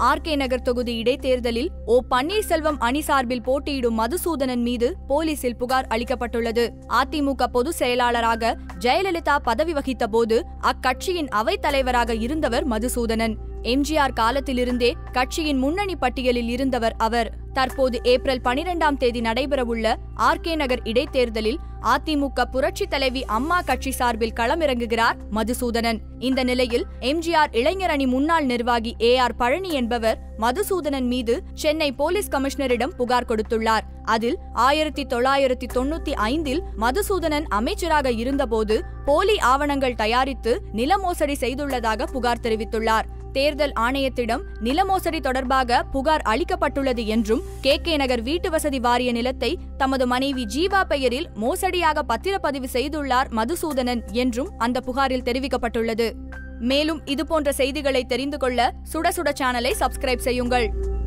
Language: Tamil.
ஆர் கே நகர் தொகுதி இடைத்தேர்தலில் ஓ பன்னீர்செல்வம் அணி சார்பில் போட்டியிடும் மதுசூதனன் மீது போலீசில் புகார் அளிக்கப்பட்டுள்ளது. அதிமுக பொதுச் செயலாளராக ஜெயலலிதா பதவி வகித்த போது அக்கட்சியின் அவைத் தலைவராக இருந்தவர் மதுசூதனன். எம்ஜிஆர் காலத்திலிருந்தே கட்சியின் முன்னணி பட்டியலில் இருந்தவர் அவர். தற்போது ஏப்ரல் பனிரெண்டாம் தேதி நடைபெறவுள்ள ஆர் கே நகர் இடைத்தேர்தலில் அதிமுக புரட்சி தலைவி அம்மா கட்சி சார்பில் களமிறங்குகிறார் மதுசூதனன். இந்த நிலையில் எம்ஜிஆர் இளைஞர் அணி முன்னாள் நிர்வாகி ஏ ஆர் பழனி என்பவர் மதுசூதனன் மீது சென்னை போலீஸ் கமிஷனரிடம் புகார் கொடுத்துள்ளார். அதில் ஆயிரத்தி தொள்ளாயிரத்தி தொண்ணூத்தி ஐந்தில் மதுசூதனன் அமைச்சராக இருந்தபோது போலி ஆவணங்கள் தயாரித்து நில மோசடி செய்துள்ளதாக புகார் தெரிவித்துள்ளார். தேர்தல் ஆணையத்திடம் நில மோசடி தொடர்பாக புகார் அளிக்கப்பட்டுள்ளது என்றும் கே கே நகர் வீட்டு வசதி வாரிய நிலத்தை தமது மனைவி ஜீவா பெயரில் மோசடியாக பத்திரப்பதிவு செய்துள்ளார் மதுசூதனன் என்றும் அந்த புகாரில் தெரிவிக்கப்பட்டுள்ளது. மேலும் இதுபோன்ற செய்திகளை தெரிந்து கொள்ள சுட சுட சேனலை சப்ஸ்கிரைப் செய்யுங்கள்.